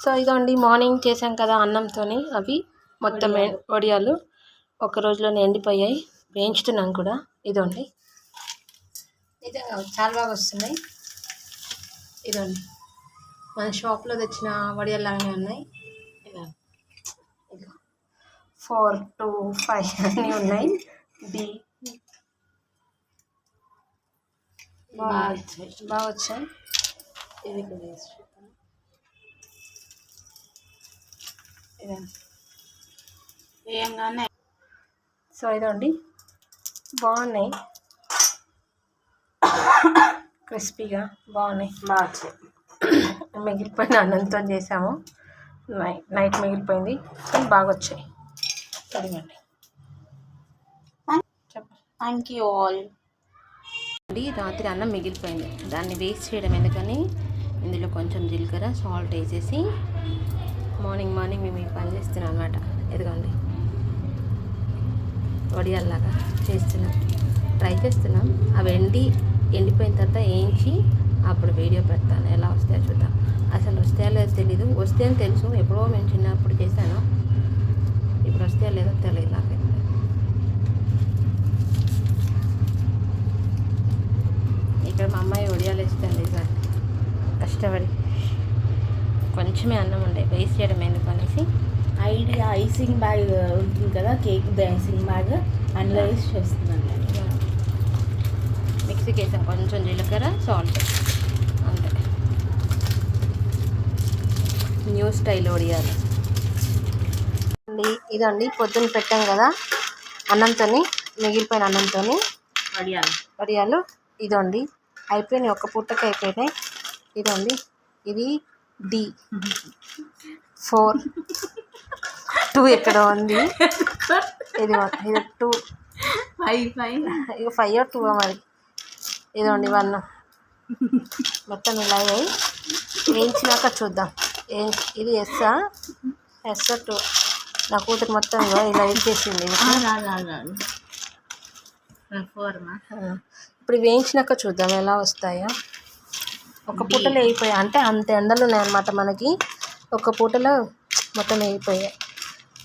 So ఇదండి morning చేసాం కదా అన్నంతో అవి మొత్తం వడియాలు. ఒక రోజులోనే ఎండిపోయాయి. వేయించుతున్నాం కూడా. ఇదండి నిజంగా చాలా బాగా వస్తున్నాయి. ఇదండి మన షాప్లో తెచ్చిన వడియాలు లాగానే ఉన్నాయి ఫోర్ టూ ఫైవ్ అన్నీ ఉన్నాయి. డి బాగా వచ్చాయి. బాగా వచ్చాయి. ఇవి కూడా ఇదండి ఏంగానే సో ఇదండి. బాగున్నాయి. క్రిస్పీగా బాగున్నాయి. బాగా వచ్చాయి మిగిలిపోయిన అన్నంతో చేసాము. నైట్ నైట్ మిగిలిపోయింది. కానీ బాగా వచ్చాయి అడిగండి చెప్పండి. థ్యాంక్ యూ ఆల్ అండి రాత్రి అన్నం మిగిలిపోయింది. దాన్ని వేస్ట్ చేయడం ఎందుకని? ఇందులో కొంచెం జీలకర్ర సాల్ట్ వేసేసి మార్నింగ్ మార్నింగ్ మేము ఈ పని చేస్తున్నాం అనమాట ఎదుగండి వడియాల్లాగా చేస్తున్నాం. ట్రై చేస్తున్నాం. అవి ఎండి ఎండిపోయిన తర్వాత వేయించి అప్పుడు వీడియో పెడతాను. ఎలా వస్తాయో చూద్దాం. అసలు వస్తాయో లేదో తెలీదు. వస్తే అని తెలుసు. ఎప్పుడో మేము చిన్నప్పుడు చేశాను. ఇప్పుడు వస్తాయో లేదో తెలియదు నాకు. ఇక్కడ మా అమ్మాయి వడియాలు వేస్తుంది సార్. కష్టపడి. కొంచెమే అన్నం ఉండే వేస్ట్ చేయడం ఎందుకు అనేసి ఐడియా ఐసింగ్ బ్యాగ్ ఉంటుంది కదా కేక్ ఐసింగ్ బ్యాగ్ అందులో వేసి చేస్తున్నాను నేను. మిక్సీకి వేసాం కొంచెం జీలకర్ర సాల్ట్. అంతే. న్యూ స్టైల్ వడియాలు అండి ఇదండి పొద్దున్న పెట్టాం కదా అన్నంతో మిగిలిపోయిన అన్నంతో వడియాలు వడియాలు ఇదండి అయిపోయినాయి ఒక పుట్టకి అయిపోయినాయి. ఇదండి ఇది డి. ఫోర్. టూ ఎక్కడ ఉంది? ఇది ఇది టూ. Five five. ఇక ఫైవ్ టూ మరి? ఇదండి వన్. మొత్తం ఇలా అయ్యాయి. వేయించినాక చూద్దాం. ఏ ఇది ఎస్సా ఎస్ టూ. నా కూతురు మొత్తం ఇలా ఆ, ఇప్పుడు వేయించినాక చూద్దాం. ఎలా వస్తాయో? ఒక పూటలో వేయిపోయాయి అంటే అంత ఎండలు ఉన్నాయన్నమాట మనకి. ఒక పూటలో మొత్తం వేయిపోయాయి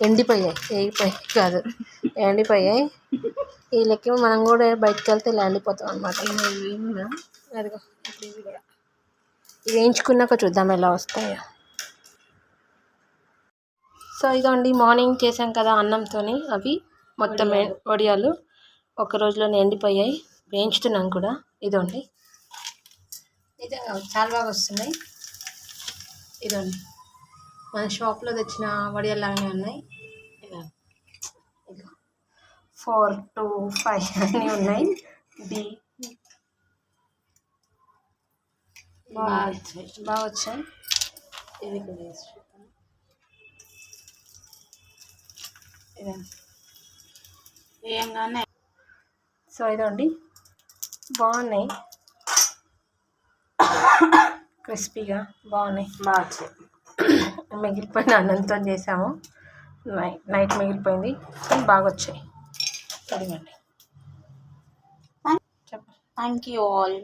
ఎండిపోయాయి. వేయిపోయాయి. కాదు. ఎండిపోయాయి. ఈ లెక్క మనం కూడా బయటకు వెళ్తే ఇలా ఎండిపోతాం అనమాట అదిగో ఇప్పుడు ఇవి కూడా ఇవి వేయించుకున్నాక చూద్దాం ఎలా వస్తాయో. సో ఇదండి మార్నింగ్ చేసాం కదా అన్నంతో అవి. మొత్తం వడియాలు. ఒక రోజులోనే ఎండిపోయాయి. వేయించుతున్నాం కూడా. ఇదండి నిజంగా చాలా బాగా వస్తున్నాయి. ఇదండి మన షాప్లో తెచ్చిన వడియాలు లాగానే ఉన్నాయి ఇలా ఫోర్ టూ ఫైవ్ అన్నీ ఉన్నాయి. డి బాగా వచ్చాయి. బాగా వచ్చాయి. కూడా. ఇదండి ఏంగానే సో ఇదండి బాగున్నాయి. క్రిస్పీగా బాగున్నాయి. బాగా మిగిలిపోయిన అన్నంతో చేసాము. నైట్ నైట్ మిగిలిపోయింది. కానీ బాగా వచ్చాయి అడిగండి చెప్పండి. Thank you all